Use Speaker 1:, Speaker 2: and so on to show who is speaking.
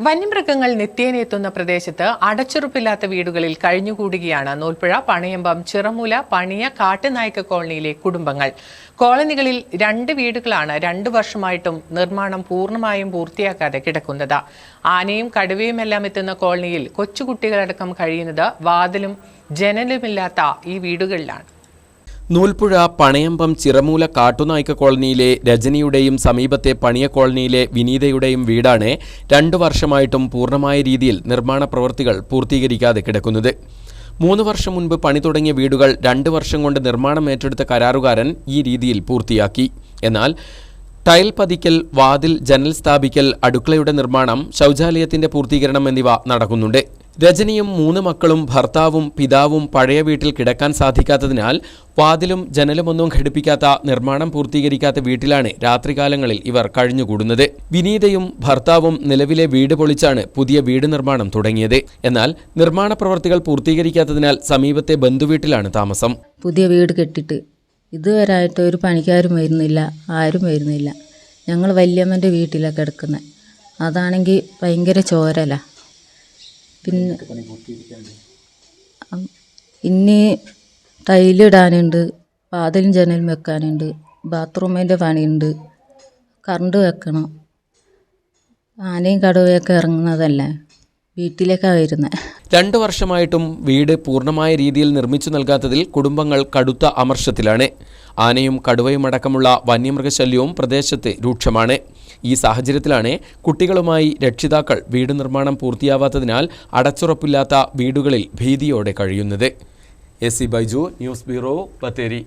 Speaker 1: വന്യമൃഗങ്ങൾ നിത്യേനെത്തുന്ന പ്രദേശത്ത് അടച്ചുറപ്പില്ലാത്ത വീടുകളിൽ കഴിഞ്ഞുകൂടുകയാണ് നൂൽപ്പുഴ പണയമ്പം ചിറമൂല പണിയ കാട്ടുനായ്ക്ക കോളനിയിലെ കുടുംബങ്ങൾ. കോളനികളിൽ രണ്ട് വീടുകളാണ് രണ്ടു വർഷമായിട്ടും നിർമ്മാണം പൂർണമായും പൂർത്തിയാക്കാതെ കിടക്കുന്നത്. ആനയും കടുവയുമെല്ലാം എത്തുന്ന കോളനിയിൽ കൊച്ചുകുട്ടികളടക്കം കഴിയുന്നത് വാതിലും ജനലുമില്ലാത്ത ഈ വീടുകളിലാണ്.
Speaker 2: നൂൽപ്പുഴ പണയമ്പം ചിറമൂല കാട്ടുനായ്ക്ക കോളനിയിലെ രജനിയുടെയും സമീപത്തെ പണിയ കോളനിയിലെ വിനീതയുടെയും വീടാണ് രണ്ടു വർഷമായിട്ടും പൂർണമായ രീതിയിൽ നിർമ്മാണ പ്രവൃത്തികൾ പൂർത്തീകരിക്കാതെ കിടക്കുന്നത്. മൂന്ന് വർഷം മുൻപ് പണി തുടങ്ങിയ വീടുകൾ രണ്ട് വർഷം കൊണ്ട് നിർമ്മാണം ഏറ്റെടുത്ത കരാറുകാരൻ ഈ രീതിയിൽ പൂർത്തിയാക്കി. എന്നാൽ ടൈൽ പതിക്കൽ വാതിൽ ജനൽ സ്ഥാപിക്കൽ അടുക്കളയുടെ നിർമ്മാണം ശൗചാലയത്തിന്റെ പൂർത്തീകരണം എന്നിവ നടക്കുന്നുണ്ട്. രജനിയും മൂന്ന് മക്കളും ഭർത്താവും പിതാവും പഴയ വീട്ടിൽ കിടക്കാൻ സാധിക്കാത്തതിനാൽ വാതിലും ജനലുമൊന്നും ഘടിപ്പിക്കാത്ത നിർമ്മാണം പൂർത്തീകരിക്കാത്ത വീട്ടിലാണ് രാത്രികാലങ്ങളിൽ ഇവർ കഴിഞ്ഞുകൂടുന്നത്. വിനീതയും ഭർത്താവും നിലവിലെ വീട് പൊളിച്ചാണ് പുതിയ വീട് നിർമ്മാണം തുടങ്ങിയത്. എന്നാൽ നിർമ്മാണ പ്രവർത്തികൾ പൂർത്തീകരിക്കാത്തതിനാൽ സമീപത്തെ ബന്ധുവീട്ടിലാണ് താമസം.
Speaker 3: പുതിയ വീട് കെട്ടിട്ട് ഇതുവരായിട്ട് ഒരു പണിക്കാരും വരുന്നില്ല ആരും വരുന്നില്ല. ഞങ്ങൾ വല്യമ്മന്റെ വീട്ടിലാണ് കിടക്കുന്നത് അതാണെങ്കിൽ ഭയങ്കര ചോരല. പിന്നെ ഇനി ടൈലിടാനുണ്ട് വാതിലും ജനലും വെക്കാനുണ്ട് ബാത്റൂമിന്റെ പണിയുണ്ട് കറണ്ട് വെക്കണം. ആനയും കടുവയൊക്കെ ഇറങ്ങുന്നതല്ലേ വീട്ടിലേക്കാണ് വരുന്നത്
Speaker 2: രണ്ടു വർഷമായിട്ടും വീട് പൂർണമായ രീതിയിൽ നിർമ്മിച്ചു നൽകാത്തതിൽ കുടുംബങ്ങൾ കടുത്ത അമർഷത്തിലാണ്. ആനയും കടുവയും അടക്കമുള്ള വന്യമൃഗശല്യവും പ്രദേശത്ത് രൂക്ഷമാണ്. ഈ സാഹചര്യത്തിലാണ് കുട്ടികളുമായി രക്ഷിതാക്കൾ വീട് നിർമ്മാണം പൂർത്തിയാവാത്തതിനാൽ അടച്ചുറപ്പില്ലാത്ത വീടുകളിൽ ഭീതിയോടെ കഴിയുന്നത്. S C Baiju news bureau Bathery.